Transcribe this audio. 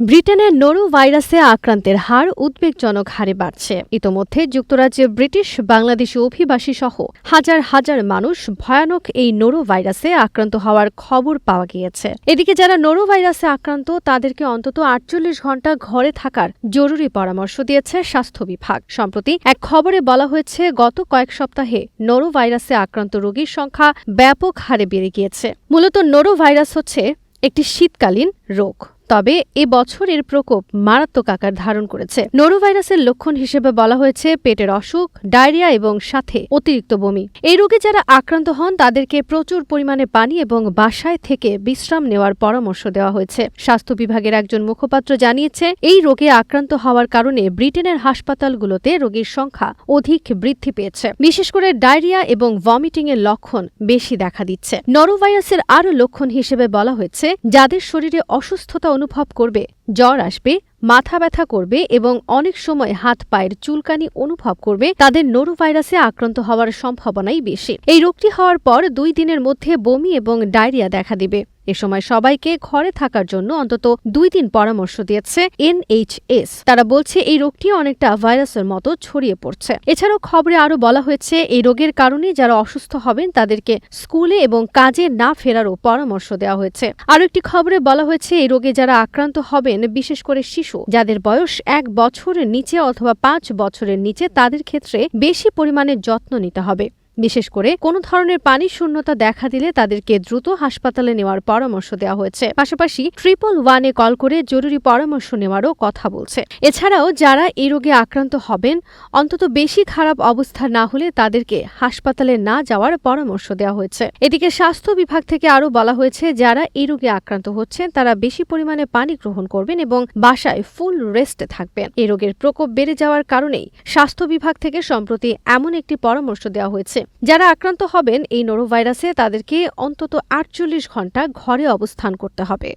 ব্রিটেনের নোরো ভাইরাসে আক্রান্তের হার উদ্বেগজনক হারে বাড়ছে। ইতোমধ্যে যুক্তরাজ্যে ব্রিটিশ বাংলাদেশি অভিবাসী সহ হাজার হাজার মানুষ ভয়ানক এই নোরো ভাইরাসে আক্রান্ত হওয়ার খবর পাওয়া গিয়েছে। এদিকে যারা নোরো ভাইরাসে আক্রান্ত, তাদেরকে অন্তত আটচল্লিশ ঘণ্টা ঘরে থাকার জরুরি পরামর্শ দিয়েছে স্বাস্থ্য বিভাগ। সম্প্রতি এক খবরে বলা হয়েছে, গত কয়েক সপ্তাহে নোরো ভাইরাসে আক্রান্ত রোগীর সংখ্যা ব্যাপক হারে বেড়ে গিয়েছে। মূলত নোরো ভাইরাস হচ্ছে একটি শীতকালীন রোগ। তবে এ বছর এর প্রকোপ মারাত্মক আকার ধারণ করেছে। নোরোভাইরাসের লক্ষণ হিসেবে বলা হয়েছে পেটের অসুখ, ডায়রিয়া এবং সাথে অতিরিক্ত বমি। এই রোগে যারা আক্রান্ত হন, তাদেরকে প্রচুর পরিমাণে পানি এবং বাসায় থেকে বিশ্রাম নেওয়ার পরামর্শ দেওয়া হয়েছে। স্বাস্থ্য বিভাগের একজন মুখপাত্র জানিয়েছে, এই রোগে আক্রান্ত হওয়ার কারণে ব্রিটেনের হাসপাতালগুলোতে রোগীর সংখ্যা অধিক বৃদ্ধি পেয়েছে। বিশেষ করে ডায়রিয়া এবং ভমিটিং এর লক্ষণ বেশি দেখা দিচ্ছে। নরোভাইরাসের আরও লক্ষণ হিসেবে বলা হয়েছে, যাদের শরীরে অসুস্থতা অনুভব করবে, জ্বর আসবে, মাথা ব্যথা করবে এবং অনেক সময় হাত পায়ের চুলকানি অনুভব করবে, তাদের নোরোভাইরাসে আক্রান্ত হওয়ার সম্ভাবনাই বেশি। এই রোগটি হওয়ার পর দুই দিনের মধ্যে বমি এবং ডায়রিয়া দেখা দিবে। এ সময় সবাইকে ঘরে থাকার জন্য অন্তত দুই দিন পরামর্শ দিয়েছে এনএইচএস। তারা বলছে, এই রোগটি অনেকটা ভাইরাসের মতো ছড়িয়ে পড়ছে। এছাড়াও খবরে আরও বলা হয়েছে, এই রোগের কারণে যারা অসুস্থ হবেন, তাদেরকে স্কুলে এবং কাজে না ফেরারও পরামর্শ দেওয়া হয়েছে। আরও একটি খবরে বলা হয়েছে, এই রোগে যারা আক্রান্ত হবেন, বিশেষ করে শিশু, যাদের বয়স এক বছরের নিচে অথবা পাঁচ বছরের নিচে, তাদের ক্ষেত্রে বেশি পরিমাণে যত্ন নিতে হবে। বিশেষ করে কোনো ধরনের পানি শূন্যতা দেখা দিলে তাদেরকে দ্রুত হাসপাতালে নেওয়ার পরামর্শ দেওয়া হয়েছে। পাশাপাশি ট্রিপল ওয়ানে কল করে জরুরি পরামর্শ নেওয়ারও কথা বলছে। এছাড়াও যারা এই রোগে আক্রান্ত হবেন, অন্তত বেশি খারাপ অবস্থা না হলে তাদেরকে হাসপাতালে না যাওয়ার পরামর্শ দেওয়া হয়েছে। এদিকে স্বাস্থ্য বিভাগ থেকে আরও বলা হয়েছে, যারা এই রোগে আক্রান্ত হচ্ছেন, তারা বেশি পরিমাণে পানি গ্রহণ করবেন এবং বাসায় ফুল রেস্টে থাকবেন। এই রোগের প্রকোপ বেড়ে যাওয়ার কারণেই স্বাস্থ্য বিভাগ থেকে সম্প্রতি এমন একটি পরামর্শ দেওয়া হয়েছে। যারা আক্রান্ত হবেন এই নোরোভাইরাসে তাদেরকে অন্তত আটচল্লিশ ঘণ্টা ঘরে অবস্থান করতে হবে।